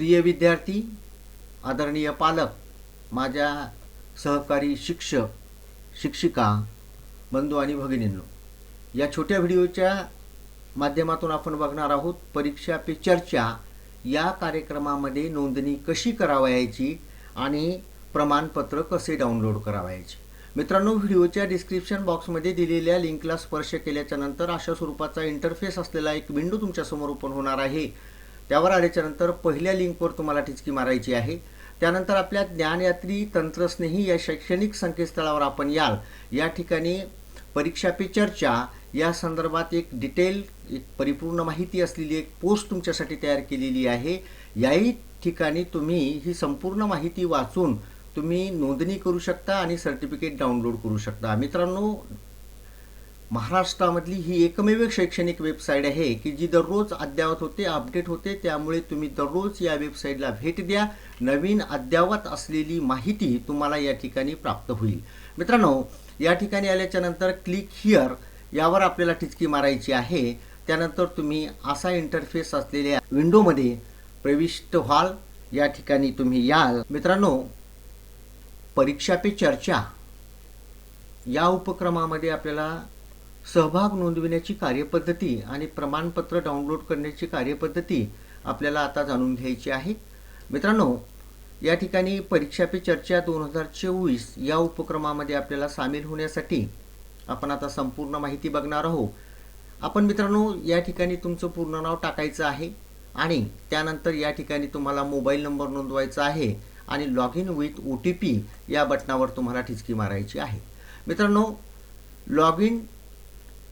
प्रिय विद्यार्थी आदरणीय पालक माझ्या सहकारी शिक्षक शिक्षिका बंधू आणि भगिनींनो या छोट्या व्हिडिओच्या माध्यमातून आपण बघणार आहोत परीक्षा पे चर्चा या कार्यक्रमामध्ये नोंदणी कशी करावयाची आणि प्रमाणपत्र कसे डाउनलोड करावयाचे. मित्रांनो व्हिडिओच्या डिस्क्रिप्शन बॉक्समध्ये दिलेल्या लिंकला स्पर्श केल्याच्यानंतर अशा स्वरूपाचा इंटरफेस असलेला एक विंडो तुमच्यासमोर ओपन होणार आहे. त्यावर आल्याच्यानंतर पहिल्या लिंकवर तुम्हाला टिचकी मारायची आहे. त्यानंतर आपल्या ज्ञानयात्री तंत्रस्नेही या शैक्षणिक संकेतस्थळावर आपण याल. या ठिकाणी परीक्षा पे चर्चा या संदर्भात एक डिटेल एक परिपूर्ण माहिती असलेली एक पोस्ट तुमच्यासाठी तयार केलेली आहे. याही ठिकाणी तुम्ही ही संपूर्ण माहिती वाचून तुम्ही नोंदणी करू शकता आणि सर्टिफिकेट डाउनलोड करू शकता. मित्रांनो महाराष्ट्रामधली ही एकमेव शैक्षणिक वेबसाईट आहे की जी दररोज अद्ययावत होते अपडेट होते. त्यामुळे तुम्ही दररोज या वेबसाईटला भेट द्या. नवीन अद्ययावत असलेली माहिती तुम्हाला या ठिकाणी प्राप्त होईल. मित्रांनो या ठिकाणी आल्याच्यानंतर क्लिक हिअर यावर आपल्याला टिचकी मारायची आहे. त्यानंतर तुम्ही असा इंटरफेस असलेल्या विंडोमध्ये प्रविष्ट व्हाल. या ठिकाणी तुम्ही याल. मित्रांनो परीक्षा पे चर्चा. या उपक्रमामध्ये आपल्याला सहभाग नोंदविण्याची कार्यपद्धती आणि प्रमाणपत्र डाउनलोड करण्याची कार्यपद्धती आपल्याला आता जाणून घ्यायची आहे. मित्रांनो या ठिकाणी परीक्षा पे चर्चा दोन हजार चोवीस या उपक्रमामध्ये आपल्याला सामील होण्यासाठी आपण आता संपूर्ण माहिती बघणार आहोत. आपण मित्रांनो या ठिकाणी तुमचं पूर्ण नाव टाकायचं आहे आणि त्यानंतर या ठिकाणी तुम्हाला मोबाईल नंबर नोंदवायचा आहे आणि log in with O T P या बटनावर तुम्हाला ठिचकी मारायची आहे. मित्रांनो log in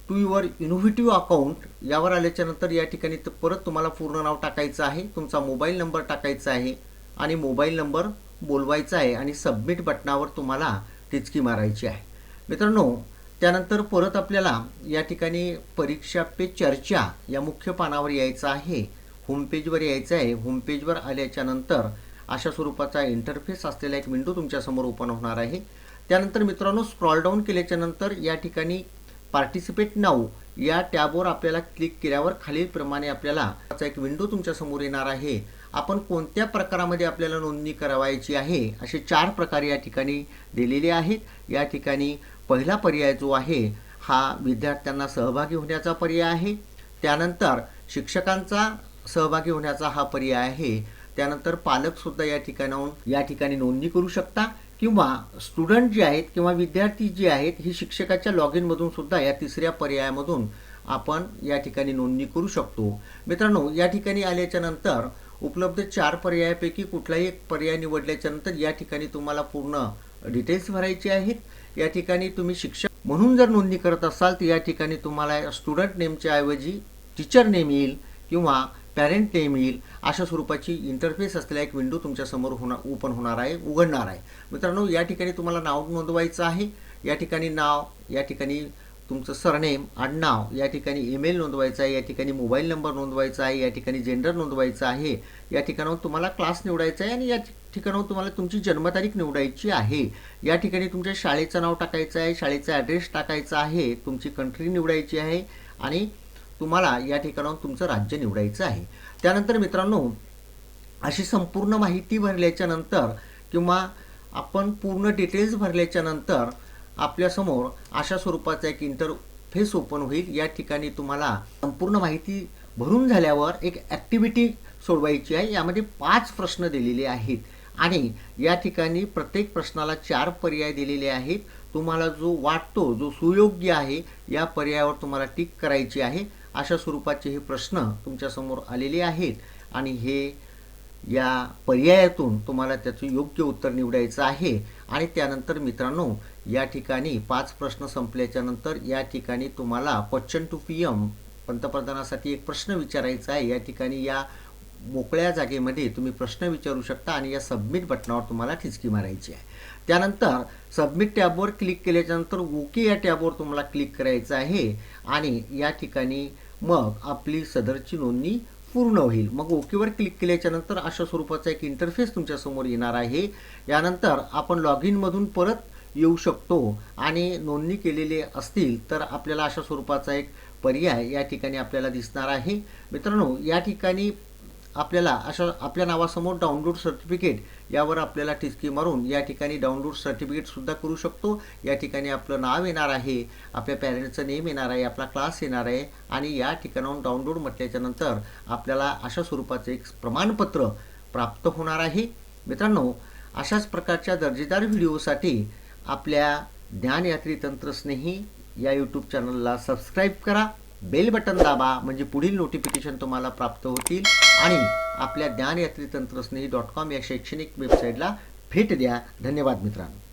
to your innovative account यावर आल्याच्यानंतर या ठिकाणी तर परत तुम्हाला पूर्ण नाव टाकायचं आहे तुमचा मोबाईल नंबर टाकायचा आहे आणि मोबाईल नंबर बोलवायचा आहे आणि सबमिट बटनावर तुम्हाला टिचकी मारायची आहे. मित्रांनो त्यानंतर परत आपल्याला या ठिकाणी परीक्षा पे चर्चा या मुख्य पानावर यायचं आहे होमपेजवर यायचं आहे. होमपेजवर आल्याच्यानंतर अशा स्वरूपाचा इंटरफेस असलेला एक विंडो तुमच्यासमोर ओपन होणार आहे. त्यानंतर मित्रांनो स्क्रॉल डाऊन केल्याच्यानंतर या ठिकाणी पार्टिसिपेट नाऊ या टॅबवर आपल्याला क्लिक केल्यावर खालीलप्रमाणे आपल्याला त्याचा एक विंडो तुमच्यासमोर येणार आहे. आपण कोणत्या प्रकारामध्ये आपल्याला नोंदणी करावायची आहे असे चार प्रकार या ठिकाणी दिलेले आहेत. या ठिकाणी पहिला पर्याय जो आहे हा विद्यार्थ्यांना सहभागी होण्याचा पर्याय आहे. त्यानंतर शिक्षकांचा सहभागी होण्याचा हा पर्याय आहे. त्यानंतर पालकसुद्धा या ठिकाणाहून या ठिकाणी नोंदणी करू शकता. किंवा स्टुडंट जे आहेत किंवा विद्यार्थी जे आहेत ही शिक्षकाच्या लॉग इनमधून सुद्धा या तिसऱ्या पर्यायामधून आपण या ठिकाणी नोंदणी करू शकतो. मित्रांनो या ठिकाणी आल्याच्यानंतर उपलब्ध चार पर्यायापैकी कुठलाही एक पर्याय निवडल्याच्या नंतर या ठिकाणी तुम्हाला पूर्ण डिटेल्स भरायचे आहेत. या ठिकाणी तुम्ही शिक्षक म्हणून जर नोंदणी करत असाल तर या ठिकाणी तुम्हाला स्टुडंट नेमच्या ऐवजी टीचर नेम येईल किंवा पॅरेंट नेम येईल अशा स्वरूपाची इंटरफेस असलेला एक विंडो तुमच्यासमोर होणार ओपन होणार आहे उघडणार आहे. मित्रांनो या ठिकाणी तुम्हाला नाव नोंदवायचं आहे. या ठिकाणी नाव या ठिकाणी तुमचं सरनेम आडनाव या ठिकाणी ईमेल नोंदवायचा आहे या ठिकाणी मोबाईल नंबर नोंदवायचा आहे या ठिकाणी जेंडर नोंदवायचं आहे. या ठिकाणाहून तुम्हाला क्लास निवडायचा आहे आणि या ठिकाणाहून तुम्हाला तुमची जन्मतारीख निवडायची आहे. या ठिकाणी तुमच्या शाळेचं नाव टाकायचं आहे शाळेचा ॲड्रेस टाकायचा आहे तुमची कंट्री निवडायची आहे आणि तुम्हाला या ठिकाणाहून तुमचं राज्य निवडायचं आहे. त्यानंतर मित्रांनो अशी संपूर्ण माहिती भरल्याच्या नंतर किंवा आपण पूर्ण डिटेल्स भरल्याच्या नंतर आपल्यासमोर अशा स्वरूपाचा एक इंटरफेस ओपन होईल. या ठिकाणी तुम्हाला संपूर्ण माहिती भरून झाल्यावर एक ॲक्टिव्हिटी सोडवायची आहे. यामध्ये पाच प्रश्न दिलेले आहेत आणि या ठिकाणी प्रत्येक प्रश्नाला चार पर्याय दिलेले आहेत. तुम्हाला जो वाटतो जो सुयोग्य आहे या पर्यायावर तुम्हाला टिक करायची आहे. अशा स्वरूपाचे हे प्रश्न तुमच्यासमोर आलेले आहेत आणि हे या पर्यायातून तुम्हाला त्याचं योग्य उत्तर निवडायचं आहे. आणि त्यानंतर मित्रांनो या ठिकाणी पाच प्रश्न संपल्याच्या नंतर या ठिकाणी तुम्हाला क्वेश्चन टू पी एम पंतप्रधानासाठी एक प्रश्न विचारायचा आहे. या ठिकाणी या मोकळ्या जागेमध्ये तुम्ही प्रश्न विचारू शकता आणि या सबमिट बटनावर तुम्हाला ठिचकी मारायची आहे. त्यानंतर सबमिट टॅबवर क्लिक केल्याच्यानंतर ओके या टॅबवर तुम्हाला क्लिक करायचं आहे आणि या ठिकाणी मग आपली सदरची नोंदणी पूर्ण होईल. मग ओकेवर क्लिक केल्याच्यानंतर अशा स्वरूपाचा एक इंटरफेस तुमच्यासमोर येणार आहे. यानंतर आपण लॉग इनमधून परत येऊ शकतो आणि नोंदणी केलेले असतील तर आपल्याला अशा स्वरूपाचा एक पर्याय या ठिकाणी आपल्याला दिसणार आहे. मित्रांनो या ठिकाणी आपल्याला अशा आपल्या नावासमोर डाउनलोड सर्टिफिकेट यावर आपल्याला टिचकी मारून या ठिकाणी डाउनलोड सर्टिफिकेटसुद्धा करू शकतो. या ठिकाणी आपलं नाव येणार आहे आपल्या पॅरेंटचं नेम येणार आहे आपला क्लास येणार आहे आणि या ठिकाणाहून डाउनलोड म्हटल्याच्या नंतर आपल्याला अशा स्वरूपाचं एक प्रमाणपत्र प्राप्त होणार आहे. मित्रांनो अशाच प्रकारच्या दर्जेदार व्हिडिओसाठी आपल्या ज्ञानयात्री तंत्रस्नेही या यूट्यूब चॅनलला सबस्क्राईब करा. बेल बटन दाबा म्हणजे पुढील नोटिफिकेशन तुम्हाला प्राप्त होतील. आणि आपल्या ज्ञानयात्री तंत्रस्नेही डॉट कॉम या शैक्षणिक वेबसाईटला भेट द्या. धन्यवाद मित्रांनो.